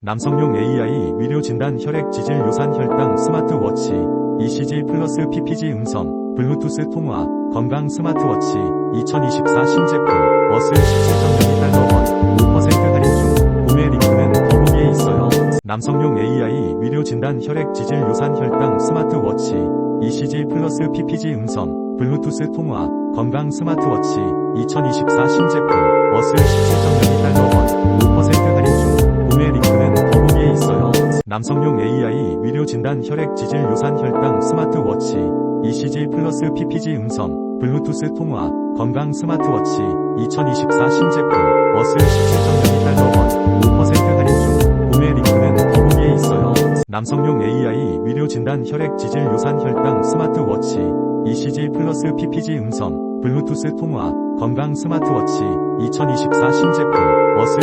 남성용 AI 위료 진단 혈액 지질 요산 혈당 스마트워치 ECG 플러스 PPG 음성 블루투스 통화 건강 스마트워치 2024 신제품 어스 17.02달러 원 5% 할인 중 구매 링크는 더보기에 있어요. 남성용 AI 위료 진단 혈액 지질 요산 혈당 스마트워치 ECG 플러스 PPG 음성 블루투스 통화 건강 스마트워치 2024 신제품 어스 17.02 남성용 AI 위료 진단 혈액 지질 요산 혈당 스마트워치 ECG 플러스 PPG 음성 블루투스 통화 건강 스마트워치 2024 신제품 어스 17.02달러원 5% 할인 중 구매 링크는 더보기에 있어요. 남성용 AI 위료 진단 혈액 지질 요산 혈당 스마트워치 ECG 플러스 PPG 음성 블루투스 통화 건강 스마트워치 2024 신제품 어스